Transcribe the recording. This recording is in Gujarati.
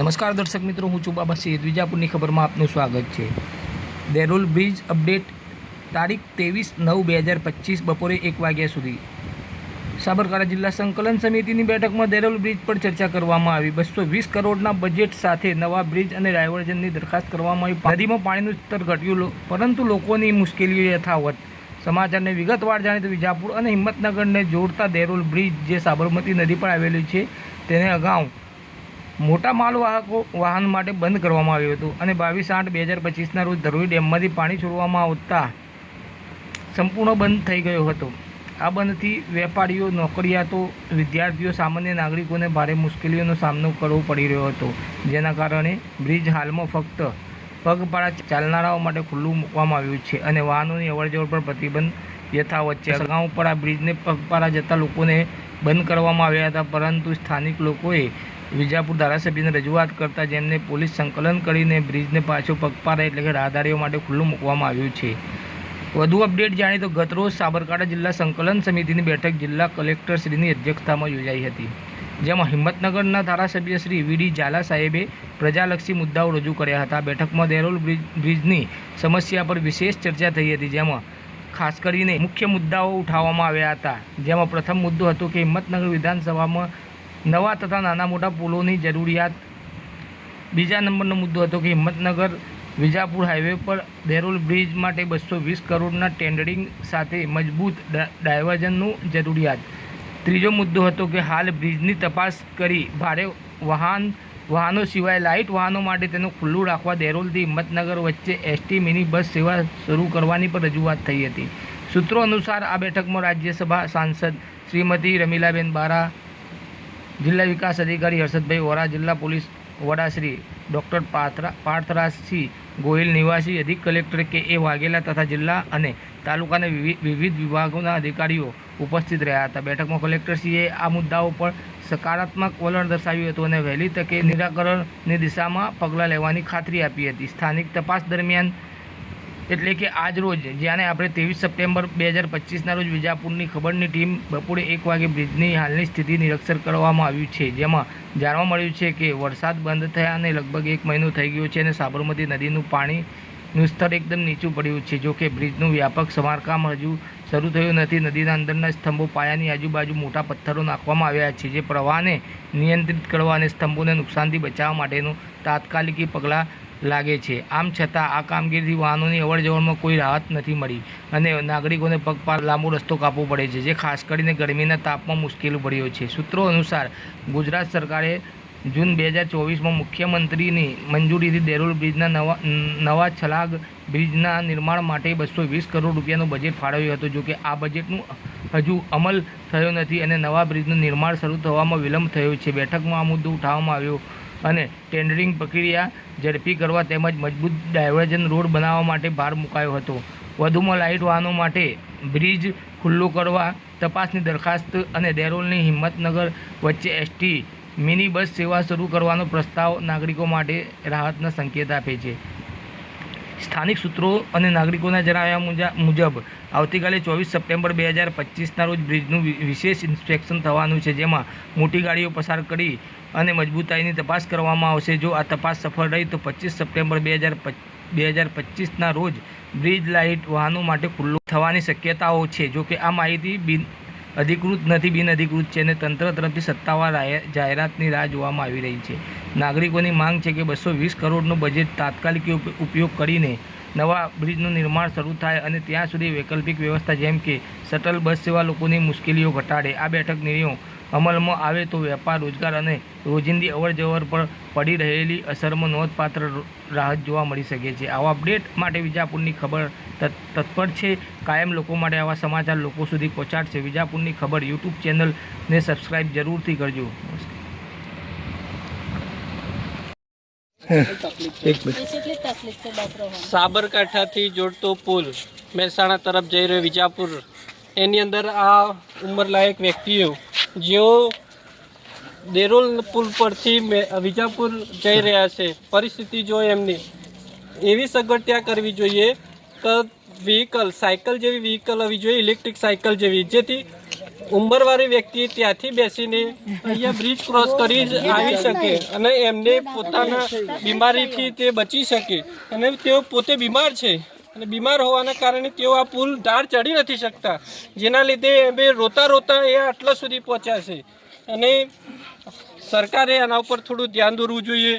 નમસ્કાર દર્શક મિત્રો, હું છું બાબા સૈયદ વિજાપુરની ખબરમાં આપનું સ્વાગત છે. દેરોલ બ્રિજ અપડેટ તારીખ ત્રેવીસ નવ બે હજાર પચીસ બપોરે એક વાગ્યા સુધી. સાબરકાંઠા જિલ્લા સંકલન સમિતિની બેઠકમાં દેરોલ બ્રિજ પર ચર્ચા કરવામાં આવી. બસો વીસ કરોડના બજેટ સાથે નવા બ્રિજ અને ડાયવર્ઝનની દરખાસ્ત કરવામાં આવી. નદીમાં પાણીનું સ્તર ઘટ્યું પરંતુ લોકોની મુશ્કેલીઓ યથાવત. સમાચારને વિગતવાર જાણીએ તો વિજાપુર અને હિંમતનગરને જોડતા દેરોલ બ્રિજ, જે સાબરમતી નદી પર આવેલી છે, તેને અગાઉ મોટા માલવાહકો વાહન માટે બંધ કરવામાં આવ્યું હતું અને બાવીસ આઠ બે હજાર પચીસના રોજ ધરોઈ ડેમમાંથી પાણી છોડવામાં આવતા સંપૂર્ણ બંધ થઈ ગયો હતો. આ બંધથી વેપારીઓ, નોકરિયાતો, વિદ્યાર્થીઓ, સામાન્ય નાગરિકોને ભારે મુશ્કેલીઓનો સામનો કરવો પડી રહ્યો હતો. જેના કારણે બ્રિજ હાલમાં ફક્ત પગપાળા ચાલનારાઓ માટે ખુલ્લું મૂકવામાં આવ્યું છે અને વાહનોની અવરજવર પર પ્રતિબંધ યથાવત છે. અગાઉ પર આ બ્રિજને પગપાળા જતા લોકોને બંધ કરવામાં આવ્યા હતા, પરંતુ સ્થાનિક લોકોએ વિજાપુર ધારાસભ્યને રજૂઆત કરતા જેમને પોલીસ સંકલન કરીને બ્રિજને પાછો પગપાળા એટલે કે રાહદારીઓ માટે ખુલ્લું મૂકવામાં આવ્યું છે. વધુ અપડેટ જાણીએ તો ગતરોજ સાબરકાંઠા જિલ્લા સંકલન સમિતિની બેઠક જિલ્લા કલેક્ટર શ્રીની અધ્યક્ષતામાં યોજાઈ હતી. જેમાં હિંમતનગરના ધારાસભ્ય શ્રી વીડી ઝાલા સાહેબે પ્રજાલક્ષી મુદ્દાઓ રજૂ કર્યા હતા. બેઠકમાં દેરોલ બ્રિજ, બ્રિજની સમસ્યા પર વિશેષ ચર્ચા થઈ હતી. જેમાં ખાસ કરીને મુખ્ય મુદ્દાઓ ઉઠાવવામાં આવ્યા હતા. જેમાં પ્રથમ મુદ્દો હતો કે હિંમતનગર વિધાનસભામાં નવા તથા નાના મોટા પુલોની જરૂરિયાત. બીજા નંબરનો મુદ્દો હતો કે હિંમતનગર વિજાપુર હાઈવે પર દેરોલ બ્રિજ માટે બસો વીસ કરોડના ટેન્ડરિંગ સાથે મજબૂત ડાયવર્ઝનનું જરૂરિયાત. ત્રીજો મુદ્દો હતો કે હાલ બ્રિજની તપાસ કરી ભારે વાહન, વાહનો સિવાય લાઇટ વાહનો માટે તેનું ખુલ્લું રાખવા દેરોલથી હિંમતનગર વચ્ચે એસટી મિની બસ સેવા શરૂ કરવાની પણ રજૂઆત થઈ હતી. સૂત્રો અનુસાર આ બેઠકમાં રાજ્યસભા સાંસદ શ્રીમતી રમીલાબેન બારા જિલ્લા વિકાસ અધિકારી હર્ષદભાઈ વોરા, જિલ્લા પોલીસ વડા શ્રી ડૉક્ટર પાથરા, પાર્થરાજસિંહ ગોહિલ નિવાસી, અધિક કલેક્ટર કે એ વાઘેલા તથા જિલ્લા અને તાલુકાના વિવિ- વિવિધ વિભાગોના અધિકારીઓ ઉપસ્થિત રહ્યા હતા. બેઠકમાં કલેક્ટરશ્રીએ આ મુદ્દાઓ પર સકારાત્મક વલણ દર્શાવ્યું હતું અને વહેલી તકે નિરાકરણની દિશામાં પગલાં લેવાની ખાતરી આપી હતી. સ્થાનિક તપાસ દરમિયાન એટલે કે આજ રોજ, જ્યારે આપણે ત્રેવીસ સપ્ટેમ્બર બે હજાર પચીસના રોજ વિજાપુરની ખબરની ટીમ બપોરે એક વાગે બ્રિજની હાલની સ્થિતિ નિરીક્ષણ કરવામાં આવ્યું છે. જેમાં જાણવા મળ્યું છે કે વરસાદ બંધ થયા અને લગભગ એક મહિનો થઈ ગયો છે અને સાબરમતી નદીનું પાણીનું સ્તર એકદમ નીચું પડ્યું છે. જોકે બ્રિજનું વ્યાપક સમારકામ હજુ શરૂ થયું નથી. નદીના અંદરના સ્તંભો પાયાની આજુબાજુ મોટા પથ્થરો નાખવામાં આવ્યા છે, જે પ્રવાહને નિયંત્રિત કરવા અને સ્તંભોને નુકસાનથી બચાવવા માટેનું તાત્કાલિકી પગલાં લાગે છે. આમ છતાં આ કામગીરીથી વાહનોની અવરજવરમાં કોઈ રાહત નથી મળી અને નાગરિકોને પગપાર લાંબો રસ્તો કાપવો પડે છે, જે ખાસ કરીને ગરમીના તાપમાં મુશ્કેલી પડ્યો છે. સૂત્રો અનુસાર, ગુજરાત સરકારે જૂન બે હજાર ચોવીસમાં મુખ્યમંત્રીની મંજૂરીથી દેરોલ બ્રિજના નવા નવા છલાગ બ્રિજના નિર્માણ માટે બસો વીસ કરોડ રૂપિયાનું બજેટ ફાળવ્યું હતું. જોકે આ બજેટનું હજુ અમલ થયો નથી અને નવા બ્રિજનું નિર્માણ શરૂ થવામાં વિલંબ થયો છે. બેઠકમાં આ મુદ્દો ઉઠાવવામાં આવ્યો અને ટેન્ડરિંગ પ્રક્રિયા ઝડપી કરવા તેમજ મજબૂત ડાયવર્ઝન રોડ બનાવવા માટે ભાર મુકાયો હતો. વધુમાં લાઇટ વાહનો માટે બ્રિજ ખુલ્લો કરવા, તપાસની દરખાસ્ત અને દેરોલની હિંમતનગર વચ્ચે એસટી મિની બસ સેવા શરૂ કરવાનો પ્રસ્તાવ નાગરિકો માટે રાહતના સંકેત આપે છે. સ્થાનિક સૂત્રો અને નાગરિકોના જણાવ્યા મુજા- મુજબ, આવતીકાલે ચોવીસ સપ્ટેમ્બર બે હજાર પચીસના રોજ બ્રિજનું વિશેષ ઇન્સ્પેક્શન થવાનું છે, જેમાં મોટી ગાડીઓ પસાર કરી અને મજબૂતાઈની તપાસ કરવામાં આવશે. જો આ તપાસ સફળ રહી, તો પચીસ સપ્ટેમ્બર બે હજાર બે હજાર પચીસના રોજ બ્રિજ લાઇટ વાહનો માટે ખુલ્લો થવાની શક્યતાઓ છે. જોકે આ માહિતી બિન, અધિકૃત નથી બિન અધિકૃત છે અને તંત્ર તરફથી સત્તાવાર જાહેરાતની રાહ જોવામાં આવી રહી છે. નાગરિકોની માંગ છે કે બસો વીસ કરોડનું બજેટ તાત્કાલિક ઉપ- ઉપયોગ કરીને નવા બ્રિજનું નિર્માણ શરૂ થાય અને ત્યાં સુધી વૈકલ્પિક વ્યવસ્થા જેમ કે શટલ બસ સેવા લોકોની મુશ્કેલીઓ ઘટાડે. આ બેઠક નિર્ણયો અમલમાં આવે તો વેપાર, રોજગાર અને રોજિંદી અવરજવર પર પડી રહેલી અસરમાં નોંધપાત્ર રાહત જોવા મળી શકે છે. આવા અપડેટ માટે વિજાપુરની ખબર તત- તત્પર છે. કાયમ લોકો માટે આવા સમાચાર લોકો સુધી પહોંચાડશે. વિજાપુરની ખબર યુટ્યુબ ચેનલને સબસ્ક્રાઇબ જરૂરથી કરજો. કેટલી તકલીફ છે બાપરો સાબરકાંઠાથી જોડતો પુલ મહેસાણા તરફ જઈ રહ્યો વિજાપુર. એની અંદર આ ઉંમરલાયક વ્યક્તિઓ, જેઓ દેરોલ પુલ પરથી વિજાપુર જઈ રહ્યા છે. પરિસ્થિતિ જો એમની. એવી સગવડ કરવી જોઈએ કે વ્હીકલ સાયકલ જેવી વ્હીકલ હોવી જોઈએ ઇલેક્ટ્રિક સાયકલ જેવી. જેથી ઉંમરવાળી વ્યક્તિ ત્યાંથી બેસીને અહીંયા બ્રિજ ક્રોસ કરી આવી શકે અને એમને પોતાના બીમારીથી તે બચી શકે. અને તેઓ પોતે બીમાર છે. અને બીમાર હોવાના કારણે તેઓ આ પુલ ધાર ચડી નથી શકતા. જેના લીધે અમે રોતા રોતા એ આટલા સુધી પહોંચ્યા છે. અને સરકારે આના ઉપર થોડું ધ્યાન દોરવું જોઈએ.